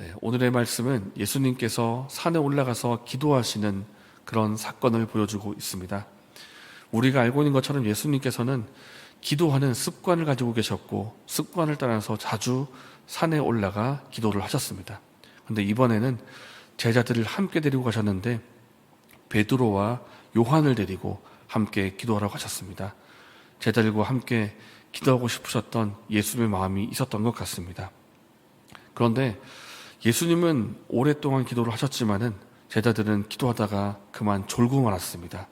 네, 오늘의 말씀은 예수님께서 산에 올라가서 기도하시는 그런 사건을 보여주고 있습니다. 우리가 알고 있는 것처럼 예수님께서는 기도하는 습관을 가지고 계셨고 습관을 따라서 자주 산에 올라가 기도를 하셨습니다. 그런데 이번에는 제자들을 함께 데리고 가셨는데 베드로와 요한을 데리고 함께 기도하라고 하셨습니다. 제자들과 함께 기도하고 싶으셨던 예수님의 마음이 있었던 것 같습니다. 그런데 예수님은 오랫동안 기도를 하셨지만은 제자들은 기도하다가 그만 졸고 말았습니다.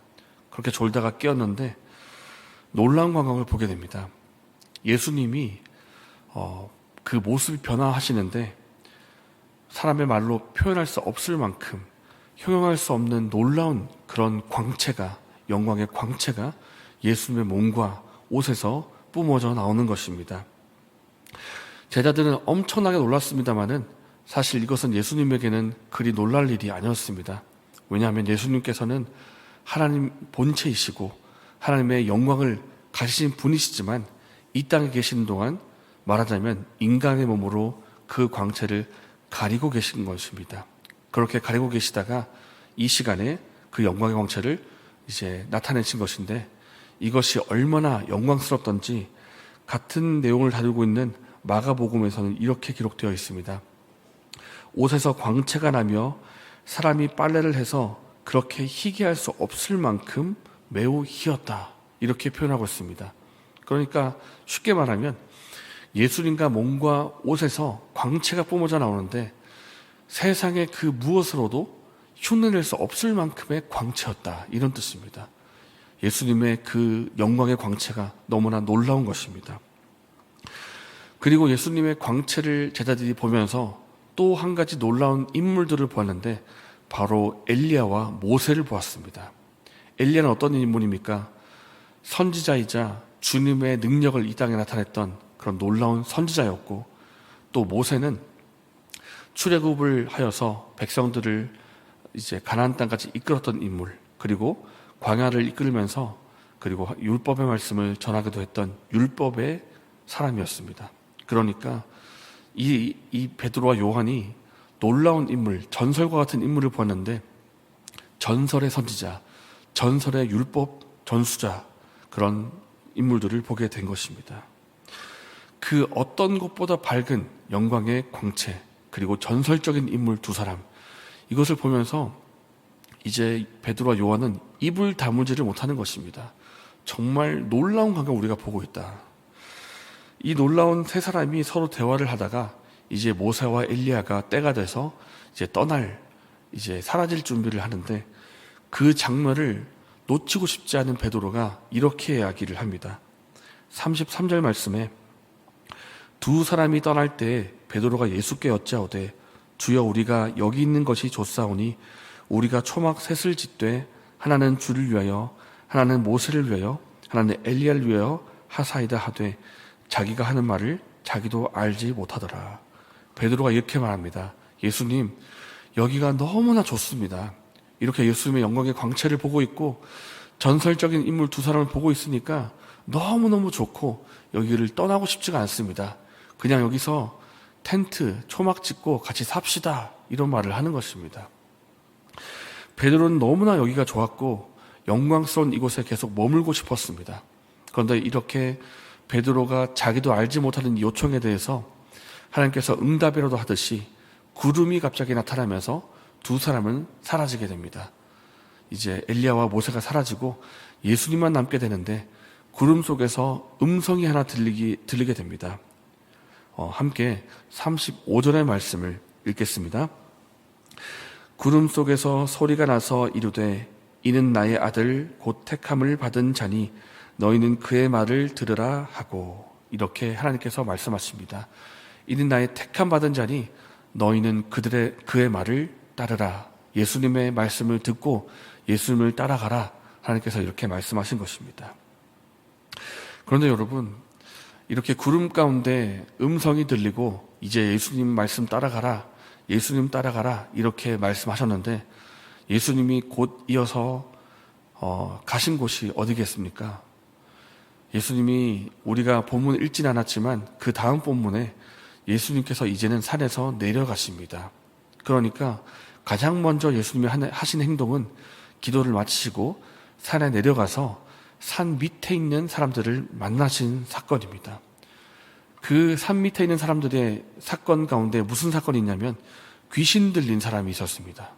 그렇게 졸다가 깨었는데 놀라운 광경을 보게 됩니다. 예수님이 어, 그 모습이 변화하시는데 사람의 말로 표현할 수 없을 만큼 형용할 수 없는 놀라운 그런 광채가 영광의 광채가 예수님의 몸과 옷에서 뿜어져 나오는 것입니다. 제자들은 엄청나게 놀랐습니다마는 사실 이것은 예수님에게는 그리 놀랄 일이 아니었습니다. 왜냐하면 예수님께서는 하나님 본체이시고 하나님의 영광을 가지신 분이시지만 이 땅에 계시는 동안 말하자면 인간의 몸으로 그 광채를 가리고 계신 것입니다. 그렇게 가리고 계시다가 이 시간에 그 영광의 광채를 이제 나타내신 것인데 이것이 얼마나 영광스럽던지 같은 내용을 다루고 있는 마가복음에서는 이렇게 기록되어 있습니다. 옷에서 광채가 나며 사람이 빨래를 해서 그렇게 희귀할 수 없을 만큼 매우 희었다. 이렇게 표현하고 있습니다. 그러니까 쉽게 말하면 예수님과 몸과 옷에서 광채가 뿜어져 나오는데 세상의 그 무엇으로도 흉내낼 수 없을 만큼의 광채였다. 이런 뜻입니다. 예수님의 그 영광의 광채가 너무나 놀라운 것입니다. 그리고 예수님의 광채를 제자들이 보면서 또 한 가지 놀라운 인물들을 보았는데 바로 엘리야와 모세를 보았습니다. 엘리야는 어떤 인물입니까? 선지자이자 주님의 능력을 이 땅에 나타냈던 그런 놀라운 선지자였고 또 모세는 출애굽을 하여서 백성들을 이제 가나안 땅까지 이끌었던 인물 그리고 광야를 이끌면서 그리고 율법의 말씀을 전하기도 했던 율법의 사람이었습니다. 그러니까 이, 이 베드로와 요한이 놀라운 인물, 전설과 같은 인물을 보았는데 전설의 선지자, 전설의 율법 전수자 그런 인물들을 보게 된 것입니다. 그 어떤 것보다 밝은 영광의 광채 그리고 전설적인 인물 두 사람 이것을 보면서 이제 베드로와 요한은 입을 다물지를 못하는 것입니다. 정말 놀라운 광경 우리가 보고 있다. 이 놀라운 세 사람이 서로 대화를 하다가 이제 모세와 엘리야가 때가 돼서 이제 떠날 이제 사라질 준비를 하는데 그 장면을 놓치고 싶지 않은 베드로가 이렇게 이야기를 합니다. 33절 말씀에 두 사람이 떠날 때 베드로가 예수께 여짜오되 주여 우리가 여기 있는 것이 좋사오니 우리가 초막 셋을 짓되 하나는 주를 위하여 하나는 모세를 위하여 하나는 엘리야를 위하여 하사이다 하되 자기가 하는 말을 자기도 알지 못하더라. 베드로가 이렇게 말합니다. 예수님, 여기가 너무나 좋습니다. 이렇게 예수님의 영광의 광채를 보고 있고 전설적인 인물 두 사람을 보고 있으니까 너무너무 좋고 여기를 떠나고 싶지가 않습니다. 그냥 여기서 텐트, 초막 짓고 같이 삽시다. 이런 말을 하는 것입니다. 베드로는 너무나 여기가 좋았고 영광스러운 이곳에 계속 머물고 싶었습니다. 그런데 이렇게 베드로가 자기도 알지 못하는 요청에 대해서 하나님께서 응답이라도 하듯이 구름이 갑자기 나타나면서 두 사람은 사라지게 됩니다. 이제 엘리야와 모세가 사라지고 예수님만 남게 되는데 구름 속에서 음성이 하나 들리기, 들리게 됩니다. 어, 함께 35절의 말씀을 읽겠습니다. 구름 속에서 소리가 나서 이르되 이는 나의 아들 곧 택함을 받은 자니 너희는 그의 말을 들으라 하고 이렇게 하나님께서 말씀하십니다. 이는 나의 택함 받은 자니 너희는 그들의 그의 말을 따르라. 예수님의 말씀을 듣고 예수님을 따라가라. 하나님께서 이렇게 말씀하신 것입니다. 그런데 여러분, 이렇게 구름 가운데 음성이 들리고 이제 예수님 말씀 따라가라. 예수님 따라가라. 이렇게 말씀하셨는데 예수님이 곧 이어서 어, 가신 곳이 어디겠습니까? 예수님이 우리가 본문을 읽진 않았지만 그 다음 본문에 예수님께서 이제는 산에서 내려가십니다. 그러니까 가장 먼저 예수님이 하신 행동은 기도를 마치시고 산에 내려가서 산 밑에 있는 사람들을 만나신 사건입니다. 그 산 밑에 있는 사람들의 사건 가운데 무슨 사건이 있냐면 귀신 들린 사람이 있었습니다.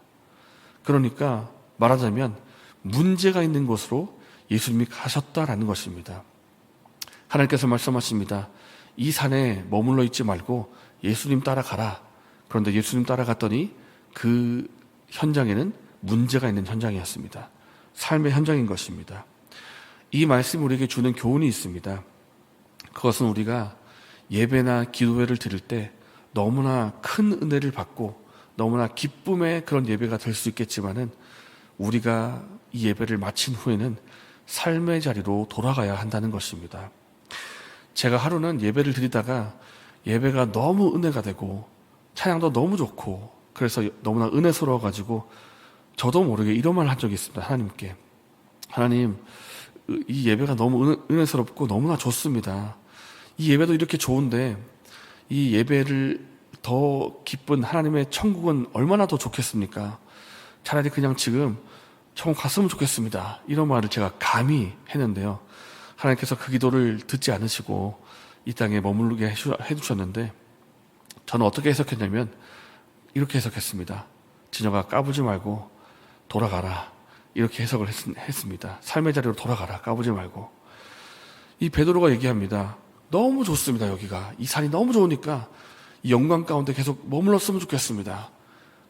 그러니까 말하자면 문제가 있는 곳으로 예수님이 가셨다라는 것입니다. 하나님께서 말씀하십니다. 이 산에 머물러 있지 말고 예수님 따라가라. 그런데 예수님 따라갔더니 그 현장에는 문제가 있는 현장이었습니다. 삶의 현장인 것입니다. 이 말씀이 우리에게 주는 교훈이 있습니다. 그것은 우리가 예배나 기도회를 드릴 때 너무나 큰 은혜를 받고 너무나 기쁨의 그런 예배가 될 수 있겠지만은 우리가 이 예배를 마친 후에는 삶의 자리로 돌아가야 한다는 것입니다. 제가 하루는 예배를 드리다가 예배가 너무 은혜가 되고 찬양도 너무 좋고 그래서 너무나 은혜스러워 가지고 저도 모르게 이런 말을 한 적이 있습니다. 하나님께 하나님 이 예배가 너무 은- 은혜스럽고 너무나 좋습니다. 이 예배도 이렇게 좋은데 이 예배를 더 기쁜 하나님의 천국은 얼마나 더 좋겠습니까? 차라리 그냥 지금 천국 갔으면 좋겠습니다. 이런 말을 제가 감히 했는데요. 하나님께서 그 기도를 듣지 않으시고 이 땅에 머무르게 해주- 해주셨는데 저는 어떻게 해석했냐면 이렇게 해석했습니다. 진영아 까부지 말고 돌아가라. 이렇게 해석을 했, 습니다 삶의 자리로 돌아가라. 까부지 말고. 이 베드로가 얘기합니다. 너무 좋습니다. 여기가 이 산이 너무 좋으니까 이 영광 가운데 계속 머물렀으면 좋겠습니다.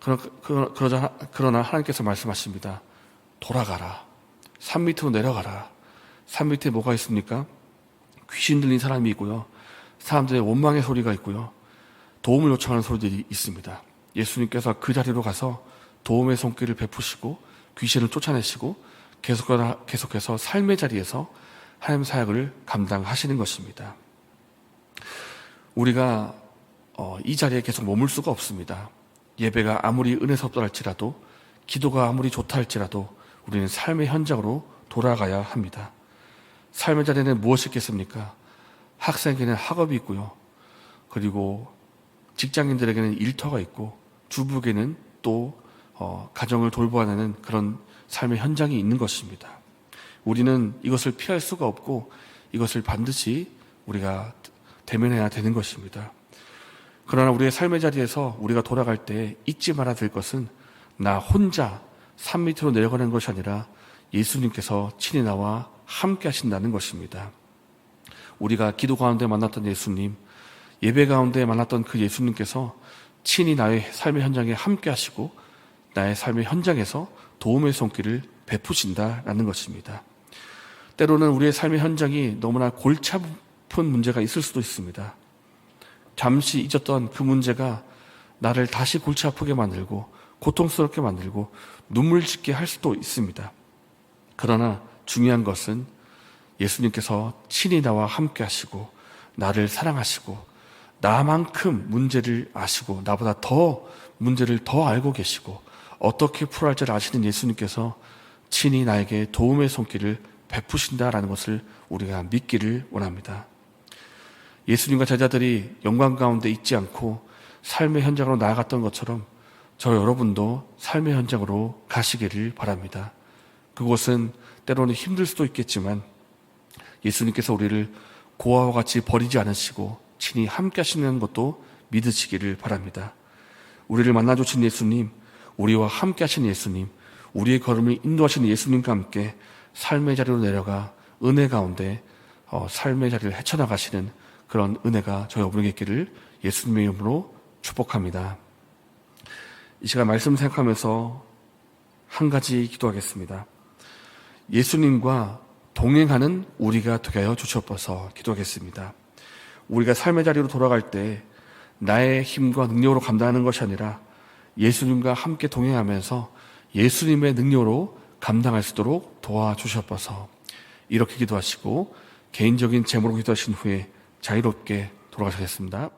그러, 그러, 그러자, 그러나 하나님께서 말씀하십니다. 돌아가라. 산 밑으로 내려가라. 산 밑에 뭐가 있습니까? 귀신 들린 사람이 있고요. 사람들의 원망의 소리가 있고요. 도움을 요청하는 소리들이 있습니다. 예수님께서 그 자리로 가서 도움의 손길을 베푸시고 귀신을 쫓아내시고 계속해서, 삶의 자리에서 하나님 사역을 감당하시는 것입니다. 우리가 어, 이 자리에 계속 머물 수가 없습니다. 예배가 아무리 은혜스럽다 할지라도 기도가 아무리 좋다 할지라도 우리는 삶의 현장으로 돌아가야 합니다. 삶의 자리에는 무엇이 있겠습니까? 학생에게는 학업이 있고요. 그리고 직장인들에게는 일터가 있고 주부에게는 또 어, 가정을 돌보아야 하는 그런 삶의 현장이 있는 것입니다. 우리는 이것을 피할 수가 없고 이것을 반드시 우리가 대면해야 되는 것입니다. 그러나 우리의 삶의 자리에서 우리가 돌아갈 때 잊지 말아야 될 것은 나 혼자 산 밑으로 내려가는 것이 아니라 예수님께서 친히 나와 함께 하신다는 것입니다. 우리가 기도 가운데 만났던 예수님, 예배 가운데 만났던 그 예수님께서 친히 나의 삶의 현장에 함께 하시고 나의 삶의 현장에서 도움의 손길을 베푸신다라는 것입니다. 때로는 우리의 삶의 현장이 너무나 골치 아픈 문제가 있을 수도 있습니다. 잠시 잊었던 그 문제가 나를 다시 골치 아프게 만들고 고통스럽게 만들고 눈물 짓게 할 수도 있습니다. 그러나 중요한 것은 예수님께서 친히 나와 함께 하시고 나를 사랑하시고 나만큼 문제를 아시고 나보다 더 문제를 더 알고 계시고 어떻게 풀어야 할지를 아시는 예수님께서 친히 나에게 도움의 손길을 베푸신다라는 것을 우리가 믿기를 원합니다. 예수님과 제자들이 영광 가운데 있지 않고 삶의 현장으로 나아갔던 것처럼 저 여러분도 삶의 현장으로 가시기를 바랍니다. 그곳은 때로는 힘들 수도 있겠지만 예수님께서 우리를 고아와 같이 버리지 않으시고 친히 함께 하시는 것도 믿으시기를 바랍니다. 우리를 만나 주신 예수님, 우리와 함께 하신 예수님, 우리의 걸음을 인도하시는 예수님과 함께 삶의 자리로 내려가 은혜 가운데 어, 삶의 자리를 헤쳐나가시는 그런 은혜가 저희 여러분에게 있기를 예수님의 이름으로 축복합니다. 이 시간 말씀 생각하면서 한 가지 기도하겠습니다. 예수님과 동행하는 우리가 되게 하여 주시옵소서 기도하겠습니다. 우리가 삶의 자리로 돌아갈 때 나의 힘과 능력으로 감당하는 것이 아니라 예수님과 함께 동행하면서 예수님의 능력으로 감당할 수 있도록 도와주시옵소서 이렇게 기도하시고 개인적인 제목으로 기도하신 후에 자유롭게 돌아가시겠습니다.